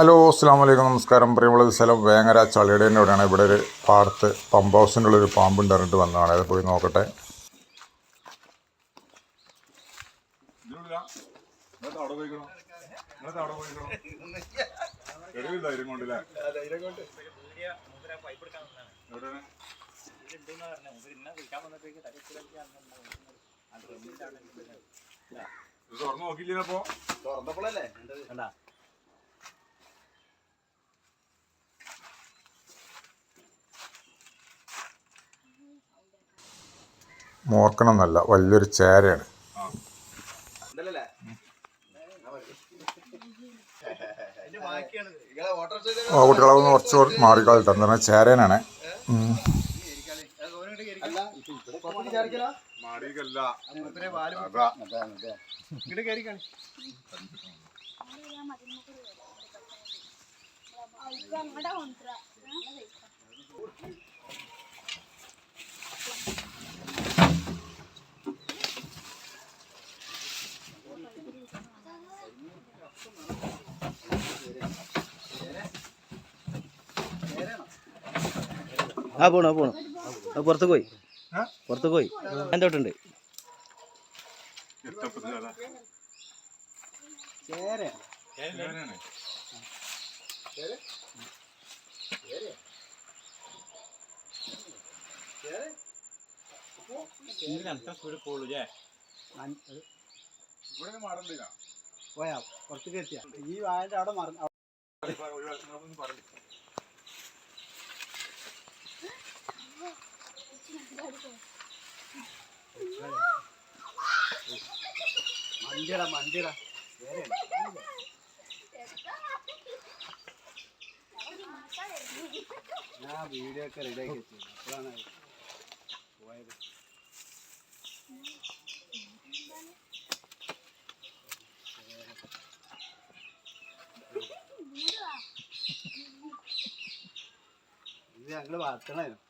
Hello അസ്സാം വലൈക്കും നമസ്കാരം. പ്രിയമുള്ള സ്ഥലം വേങ്ങര ചളിയുടേന്റെ അവിടെയാണ്. ഇവിടെ ഒരു പാടത്ത് പമ്പ് ഹൗസിന്റെ ഉള്ളൊരു പാമ്പ് പറഞ്ഞിട്ട് വന്നതാണ്. അത് പോയി നോക്കട്ടെ. തുറന്നു നോക്കിയില്ലപ്പോ തുറന്നപ്പോഴല്ലേ? മോർക്കണം എന്നല്ല വലിയൊരു ചേരയാണ്. ആ കുട്ടികളൊന്ന് കുറച്ച് മാറിക്കാളിട്ട് എന്താ പറഞ്ഞാൽ ചേരനാണ്. ഉം. ആ പോണു ആ പോണു. ആ പുറത്ത് പോയി. പുറത്ത് പോയി. എന്തോട്ടുണ്ട്? തൊട്ടുണ്ട് പോയാ പുറത്തേക്ക് എത്തിയ ഈ വായന്റെ അവിടെ മറന്നു മണ്ടിയടാ മണ്ടിയടാ ഞാൻ വീഡിയോ ഒക്കെ റെഡി ആക്കി വെച്ചു അപ്പോഴാണ് പോയത്. ഇത് ഞങ്ങൾ വളർത്തണായിരുന്നു.